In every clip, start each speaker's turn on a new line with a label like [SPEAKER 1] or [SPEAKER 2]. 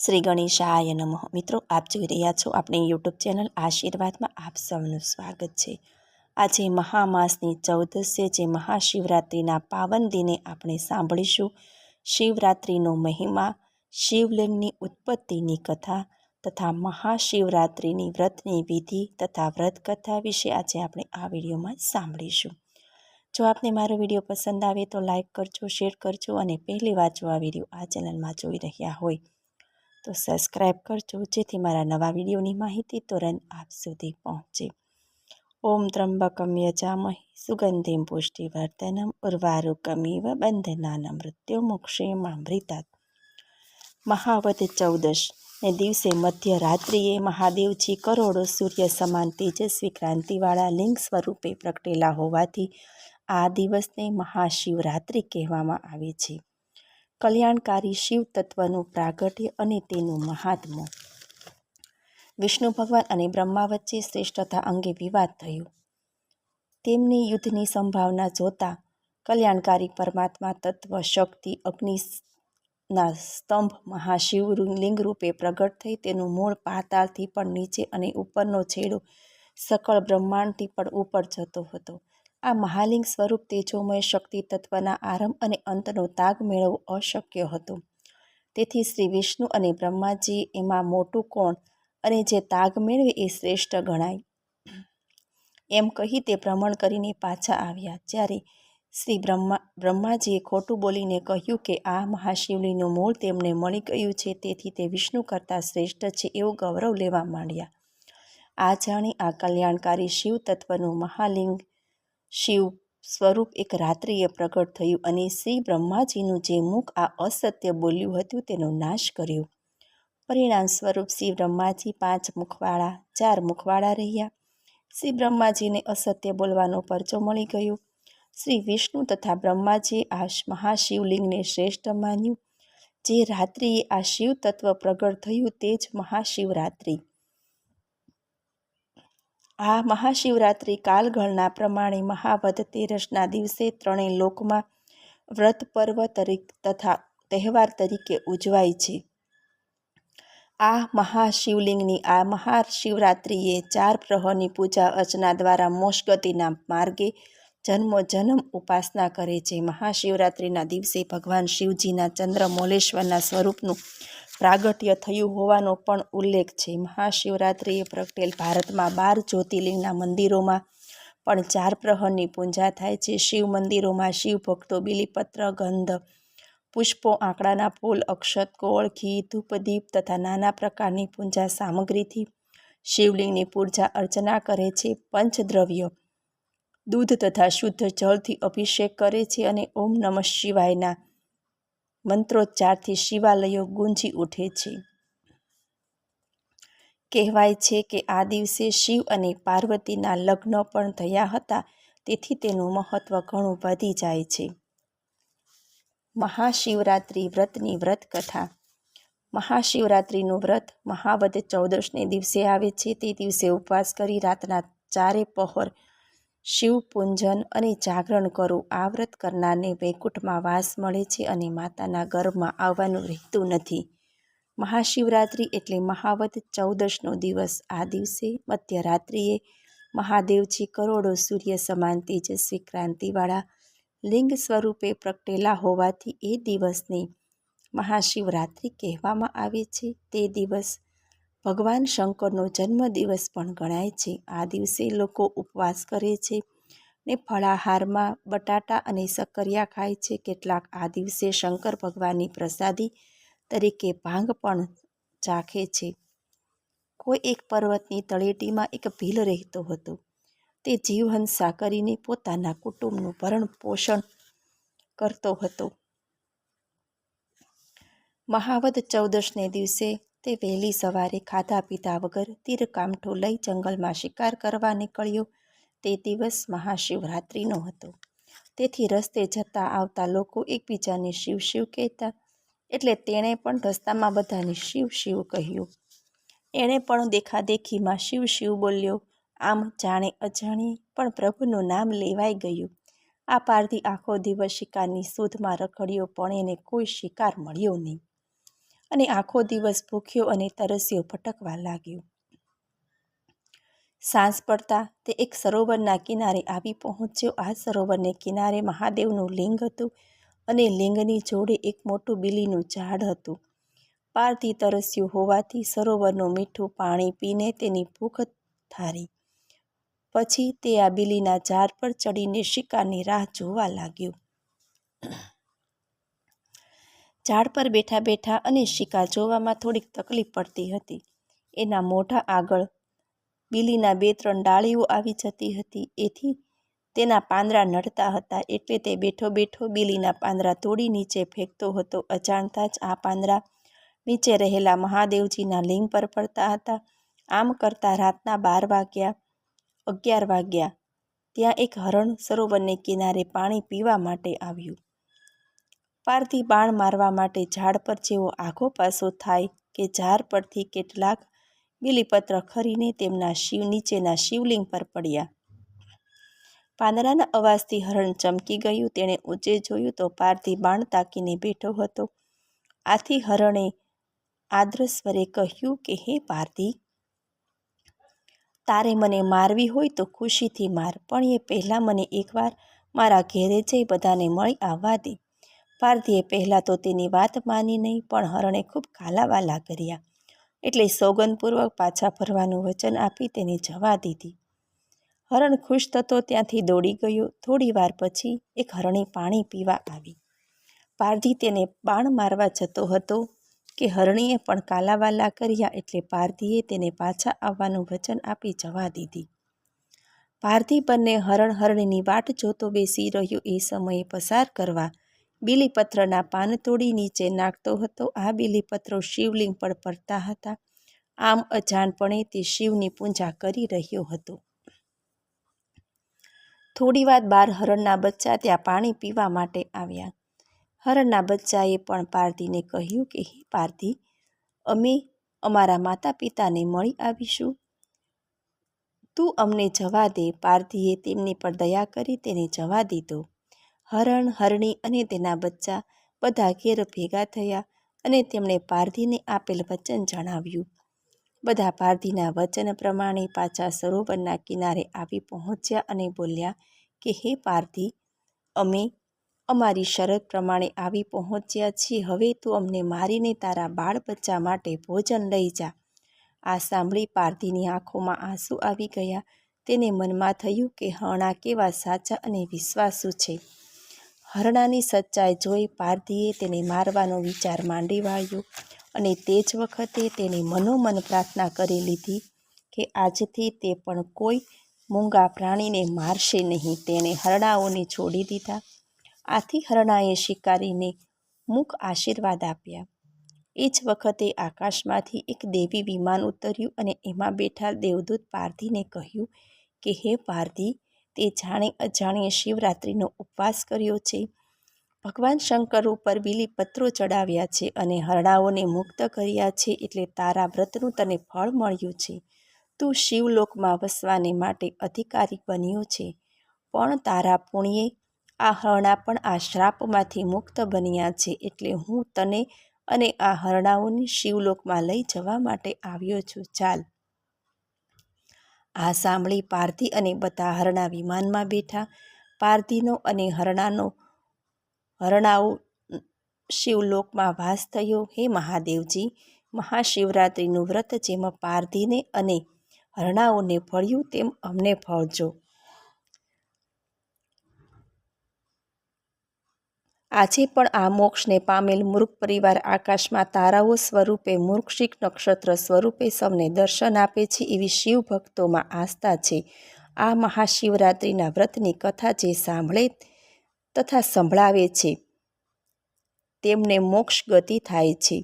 [SPEAKER 1] શ્રી ગણેશાય નમઃ. મિત્રો, આપ જોઈ રહ્યા છો આપણી યુટ્યુબ ચેનલ આશીર્વાદમાં આપ સૌનું સ્વાગત છે. આજે મહામાસની ચૌદસે જે મહાશિવરાત્રિના પાવન દિને આપણે સાંભળીશું, શિવરાત્રિનો મહિમા, શિવલિંગની ઉત્પત્તિની કથા તથા મહાશિવરાત્રિની વ્રતની વિધિ તથા વ્રત કથા વિશે આજે આપણે આ વિડીયોમાં સાંભળીશું. જો આપને મારો વીડિયો પસંદ આવે તો લાઇક કરજો, શેર કરજો અને પહેલી વાર જો આ વીડિયો આ ચેનલમાં જોઈ રહ્યા હોય તો સબસ્ક્રાઈબ કરજો, જેથી મારા નવા વિડીયોની માહિતી તુરંત આપ સુધી પહોંચે. ઓમ ત્રંબકમ યજામહી સુગંધિમ પુષ્ટિવર્ધનમ, ઉર્વારુકમિવ બંધનાના મૃત્યુ મોક્ષેમામૃતાત મહાવત ચૌદશ, ને દિવસે મધ્યરાત્રિએ મહાદેવજી કરોડો સૂર્ય સમાન તેજસ્વી ક્રાંતિવાળા લિંગ સ્વરૂપે પ્રગટેલા હોવાથી આ દિવસને મહાશિવરાત્રિ કહેવામાં આવે છે. કલ્યાણકારી શિવ તત્વનું પ્રાગટ્ય અને તેનું મહાત્મ્ય. વિષ્ણુ ભગવાન અને બ્રહ્મા વચ્ચે શ્રેષ્ઠતા અંગે વિવાદ થયો. તેમની યુદ્ધની સંભાવના જોતા કલ્યાણકારી પરમાત્મા તત્વ શક્તિ અગ્નિના સ્તંભ મહાશિવ લિંગ રૂપે પ્રગટ થઈ તેનું મૂળ પાતાળથી પણ નીચે અને ઉપરનો છેડો સકળ બ્રહ્માંડથી પણ ઉપર જતો હતો. આ મહાલિંગ સ્વરૂપ તેજોમય શક્તિ તત્વના આરંભ અને અંતનો તાગ મેળવવો અશક્ય હતો. તેથી શ્રી વિષ્ણુ અને બ્રહ્માજી એમાં મોટું કોણ અને જે તાગ મેળવે એ શ્રેષ્ઠ ગણાય. એમ કહી તે ભ્રમણ કરીને પાછા આવ્યા. જ્યારે શ્રી બ્રહ્મા, બ્રહ્માજીએ ખોટું બોલીને કહ્યું કે આ મહાશિવલીનું મૂળ તેમને મળી ગયું છે, તેથી તે વિષ્ણુ કરતાં શ્રેષ્ઠ છે એવું ગૌરવ લેવા માંડ્યા. આ જાણી આ કલ્યાણકારી શિવ તત્વનું મહાલિંગ શિવ સ્વરૂપ એક રાત્રિએ પ્રગટ થયું અને શ્રી બ્રહ્માજીનું જે મુખ આ અસત્ય બોલ્યું હતું તેનો નાશ કર્યો. પરિણામ સ્વરૂપ શ્રી બ્રહ્માજી પાંચ મુખવાળા, ચાર મુખવાળા રહ્યા. શ્રી બ્રહ્માજીને અસત્ય બોલવાનો પરચો મળી ગયો. શ્રી વિષ્ણુ તથા બ્રહ્માજીએ આ મહાશિવલિંગને શ્રેષ્ઠ માન્યું. જે રાત્રિએ આ શિવ તત્વ પ્રગટ થયું તે જ મહાશિવરાત્રિ. આ મહાશિવરાત્રિ કાલગણના પ્રમાણે મહાવદ તેરસના દિવસે ત્રણેય લોકમાં વ્રત પર્વ તરીકે તથા તહેવાર તરીકે ઉજવાય છે. આ મહાશિવલિંગની આ મહાશિવરાત્રિએ ચાર પ્રહરની પૂજા અર્ચના દ્વારા મોક્ષગતિના માર્ગે જન્મો જન્મ ઉપાસના કરે છે. મહાશિવરાત્રિના દિવસે ભગવાન શિવજીના ચંદ્ર મોલેશ્વરના સ્વરૂપનું પ્રાગટ્ય થયું હોવાનો પણ ઉલ્લેખ છે. મહાશિવરાત્રિએ પ્રગટેલ ભારતમાં બાર જ્યોતિર્લિંગના મંદિરોમાં પણ ચાર પ્રહરની પૂજા થાય છે. શિવ મંદિરોમાં શિવ ભક્તો બિલીપત્ર, ગંધ, પુષ્પો, આંકડાના ફૂલ, અક્ષત કોળ ઘી ધૂપદીપ તથા નાના પ્રકારની પૂજા સામગ્રીથી શિવલિંગની પૂજા અર્ચના કરે છે. પંચદ્રવ્ય દૂધ તથા શુદ્ધ જળથી અભિષેક કરે છે અને ઓમ નમઃ શિવાયના મંત્રોચ્ચારથી શિવાલયો ગુંજી ઉઠે છે. કહેવાય છે કે આ દિવસે શિવ અને પાર્વતીના લગ્ન પણ થયા હતા, તેથી તેનું મહત્વ ઘણું વધી જાય છે. મહાશિવરાત્રિ વ્રતની વ્રત કથા મહાશિવરાત્રિનું વ્રત મહાવદ ચૌદશને દિવસે આવે છે. તે દિવસે ઉપવાસ કરી રાતના ચારે પહોર શિવ પૂંજન અને જાગરણ કરવું આ વ્રત કરનારને વૈકુંઠમાં વાસ મળે છે અને માતાના ગર્ભમાં આવવાનું રહેતું નથી. મહાશિવરાત્રિ એટલે મહાવત ચૌદશનો દિવસ. આ દિવસે મધ્યરાત્રિએ મહાદેવજી કરોડો સૂર્ય સમાન તેજસ્વી ક્રાંતિવાળા લિંગ સ્વરૂપે પ્રગટેલા હોવાથી એ દિવસને મહાશિવરાત્રિ કહેવામાં આવે છે. તે દિવસ ભગવાન શંકરનો જન્મદિવસ પણ ગણાય છે. આ દિવસે લોકો ઉપવાસ કરે છે ને ફળાહારમાં બટાટા અને સક્કરિયા ખાય છે. કેટલાક આ દિવસે શંકર ભગવાનની પ્રસાદી તરીકે ભાંગ પણ ચાખે છે. કોઈ એક પર્વતની તળેટીમાં એક ભીલ રહેતો હતો. તે જીવહંસા કરીને પોતાના કુટુંબનું ભરણ પોષણ કરતો હતો. મહાવદ ચૌદશને દિવસે તે વહેલી સવારે ખાધા પીધા વગર તીરકામઠું લઈ જંગલમાં શિકાર કરવા નીકળ્યો. તે દિવસ મહાશિવરાત્રિનો હતો. તેથી રસ્તે જતા આવતા લોકો એકબીજાને શિવ શિવ કહેતા. એટલે તેણે પણ રસ્તામાં બધાને શિવ શિવ કહ્યું. એણે પણ દેખાદેખીમાં શિવ શિવ બોલ્યો. આમ જાણે અજાણે પણ પ્રભુનું નામ લેવાઈ ગયું. આ પારધી આખો દિવસ શિકારની શોધમાં રખડ્યો પણ એને કોઈ શિકાર મળ્યો નહીં. અને આખો દિવસ ભૂખ્યો અને તરસ્યો ભટકવા લાગ્યો. સાંજ પડતા તે એક સરોવરના કિનારે આવી પહોંચ્યો. આ સરોવરને કિનારે મહાદેવનું લિંગ હતું અને લિંગની જોડે એક મોટું બીલીનું ઝાડ હતું. પારથી તરસ્યું હોવાથી સરોવરનું મીઠું પાણી પીને તેની ભૂખ ઠારી પછી તે આ બીલીના ઝાડ પર ચડીને શિકારની રાહ જોવા લાગ્યો. ઝાડ પર બેઠા બેઠા અને શિકાર જોવામાં થોડીક તકલીફ પડતી હતી. એના મોઢા આગળ બીલીના બે ત્રણ ડાળીઓ આવી જતી હતી. એથી તેના પાંદડા નડતા હતા એટલે તે બેઠો બેઠો બીલીના પાંદડા તોડી નીચે ફેંકતો હતો. અજાણતા જ આ પાંદડા નીચે રહેલા મહાદેવજીના લિંગ પર પડતા હતા. આમ કરતાં રાતના બાર વાગ્યા, અગિયાર વાગ્યા, ત્યાં એક હરણ સરોવરને કિનારે પાણી પીવા માટે આવ્યું. પારથી બાણ મારવા માટે ઝાડ પર જેવો આઘો પાસો થાય કે ઝાડ પરથી કેટલાક બિલીપત્ર ખરીને તેમના શિવ નીચેના શિવલિંગ પર પડ્યા. પાંદડાના અવાજથી હરણ ચમકી ગયું. તેણે ઊંચે જોયું તો પારથી બાણ તાકીને બેઠો હતો. આથી હરણે આદ્ર સ્વરે કહ્યું કે, હે પારધી તારે મને મારવી હોય તો ખુશીથી માર, પણ એ પહેલાં મને એકવાર મારા ઘેરે જઈ બધાને મળી આવવા દે. પારધીએ પહેલાં તો તેની વાત માની નહીં, પણ હરણે ખૂબ કાલાવાલા કર્યા. એટલે સોગંદપૂર્વક પાછા ફરવાનું વચન આપી તેને જવા દીધી. હરણ ખુશ થતો ત્યાંથી દોડી ગયો. થોડી વાર પછી એક હરણી પાણી પીવા આવી. પારધી તેને બાણ મારવા જતો હતો કે હરણીએ પણ કાલાવાલા કર્યા એટલે પારધીએ તેને પાછા આવવાનું વચન આપી જવા દીધી. પારધી બંને હરણ હરણીની વાટ જોતો બેસી રહ્યો. એ સમયે પસાર કરવા બીલીપત્રના પાન તોડી નીચે નાખતો હતો. આ બીલીપત્રો શિવલિંગ પર પડતા હતા. આમ અજાણપણે તે શિવની પૂજા કરી રહ્યો હતો. થોડી વાર બાર હરણના બચ્ચા ત્યાં પાણી પીવા માટે આવ્યા. હરણના બચ્ચાએ પણ પારધીને કહ્યું કે, હે પારધી, અમે અમારા માતા પિતાને મળી આવીશું. તું અમને જવા દે. પારધીએ તેમની પર દયા કરી તેને જવા દીધો. હરણ, હરણી અને તેના બચ્ચા બધા ઘેર ભેગા થયા અને તેમણે પારધીને આપેલ વચન જણાવ્યું. બધા પારધીના વચન પ્રમાણે પાછા સરોવરના કિનારે આવી પહોંચ્યા અને બોલ્યા કે, હે પારધી, અમે અમારી શરત પ્રમાણે આવી પહોંચ્યા છીએ. હવે તું અમને મારીને તારા બાળ બચ્ચા માટે ભોજન લઈ જા. આ સાંભળી પારધીની આંખોમાં આંસુ આવી ગયા. તેને મનમાં થયું કે હણા કેવા સાચા અને વિશ્વાસુ છે. હરણાની સચ્ચાઈ જોઈ પારધીએ તેને મારવાનો વિચાર માંડી વાળ્યો અને તે જ વખતે તેણે મનોમન પ્રાર્થના કરી લીધી કે આજથી તે પણ કોઈ મૂંગા પ્રાણીને મારશે નહીં. તેણે હરણાઓને છોડી દીધા. આથી હરણાએ શિકારીને મુખ આશીર્વાદ આપ્યા. એ જ વખતે આકાશમાંથી એક દેવી વિમાન ઉતર્યું અને એમાં બેઠા દેવદૂત પારધીને કહ્યું કે, હે પારધી તે જાણે અજાણીએ શિવરાત્રિનો ઉપવાસ કર્યો છે. ભગવાન શંકર ઉપર બીલીપત્રો ચડાવ્યા છે અને હરણાઓને મુક્ત કર્યા છે એટલે તારા વ્રતનું તને ફળ મળ્યું છે. તું શિવલોકમાં વસવાને માટે અધિકારી બન્યો છે. પણ તારા પુણ્યે આ હરણા પણ આ શ્રાપમાંથી મુક્ત બન્યા છે એટલે હું તને અને આ હરણાઓને શિવલોકમાં લઈ જવા માટે આવ્યો છું. ચાલ. આ સાંભળી પારધી અને બધા હરણા વિમાનમાં બેઠા. પારધીનો અને હરણાનો, હરણાઓ શિવલોકમાં વાસ થયો. હે મહાદેવજી, મહાશિવરાત્રિનું વ્રત જેમ પારધીને અને હરણાઓને ફળ્યું તેમ અમને ફળજો. આજે પણ આ મોક્ષને પામેલ મૂર્ખ પરિવાર આકાશમાં તારાઓ સ્વરૂપે મૂર્ખશિક નક્ષત્ર સ્વરૂપે સૌને દર્શન આપે છે એવી શિવ ભક્તોમાં આસ્થા છે. આ મહાશિવરાત્રિના વ્રતની કથા જે સાંભળે તથા સંભળાવે છે, તેમને મોક્ષ ગતિ થાય છે.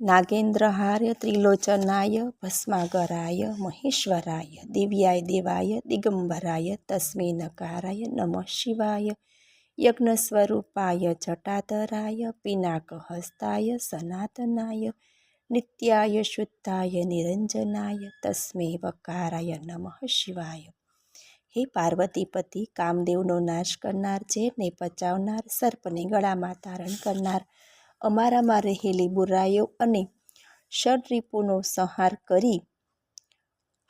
[SPEAKER 1] નાગેન્દ્રહાર્ય ત્રિલોચનાય ભસ્માગરાય મહેશ્વરાય દિવ્યાય દેવાય દિગંબરાય તસ્મે નકારાય નમઃ શિવાય યજ્ઞ સ્વરૂપાય જટાધરાય પિનાકહસ્તાય સનાતનાય નિત્યાય શુદ્ધાય નિરંજનાય તસ્મે વકારાય નમઃ શિવાય હે પાર્વતીપતિ કામદેવનો નાશ કરનાર ઝેરને પચાવનાર સર્પને ગળામાં ધારણ કરનાર અમારામાં રહેલી બુરાઈઓ અને ષડરીપુનો સંહાર કરી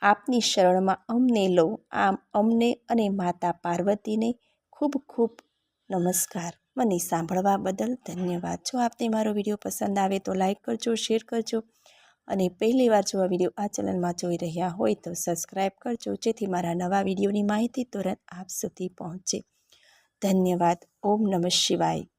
[SPEAKER 1] આપની શરણમાં અમને લો આમ અમને અને માતા પાર્વતીને ખૂબ ખૂબ નમસ્કાર. મને સાંભળવા બદલ ધન્યવાદ. જો આપને મારો વીડિયો પસંદ આવે તો લાઈક કરજો, શેર કરજો અને પહેલીવાર જો આ વીડિયો આ ચેનલમાં જોઈ રહ્યા હોય તો સબસ્ક્રાઈબ કરજો, જેથી મારા નવા વિડીયોની માહિતી તુરંત આપ સુધી પહોંચે. ધન્યવાદ. ઓમ નમઃ શિવાય.